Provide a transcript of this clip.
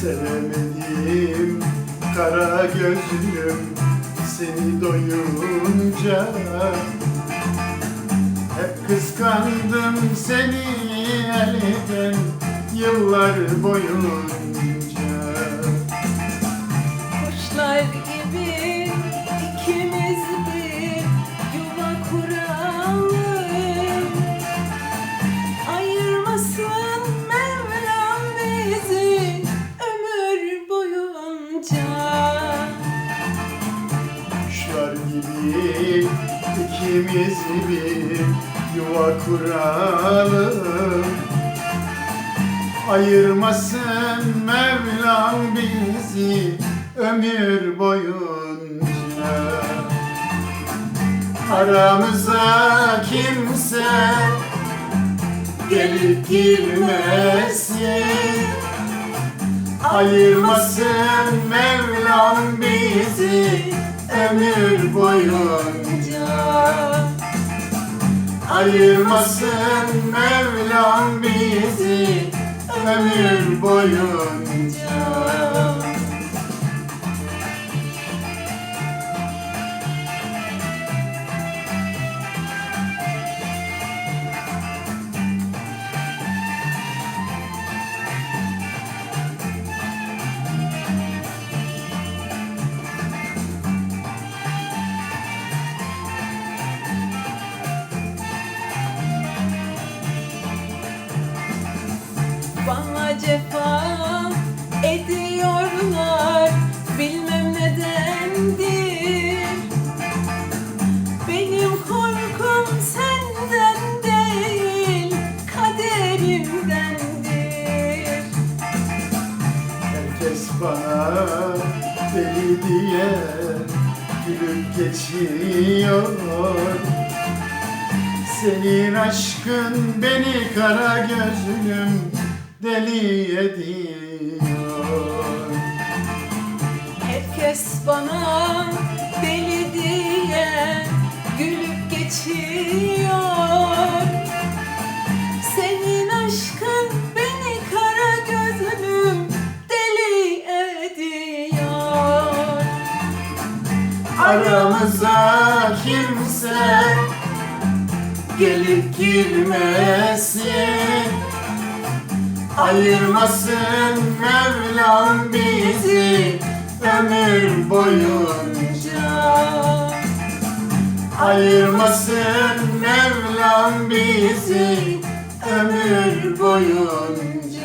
Sevemedim. Kara gözlüm seni doyunca. Hep kıskandım seni elden yıllar boyunca gibi ikimiz bir yuva kuralım. Ayırmasın Mevlam bizi ömür boyunca. Aramıza kimse gelip girmesin. Ayırmasın Mevlam bizi ömür boyunca Ayırmasın Mevlam bizi. Ömür boyunca Bana cefa ediyorlar. Bilmem nedendir. Benim korkum senden değil kaderimdendir. Herkes bana deli diye gülüp geçiyor. Senin aşkın beni kara gözlüm deli ediyor. Herkes bana deli diye gülüp geçiyor. Senin aşkın beni kara gözlüm deli ediyor. Aramıza kimse gelip girmesin Ayırmasın Mevlam bizi ömür boyunca. Ayırmasın Mevlam bizi ömür boyunca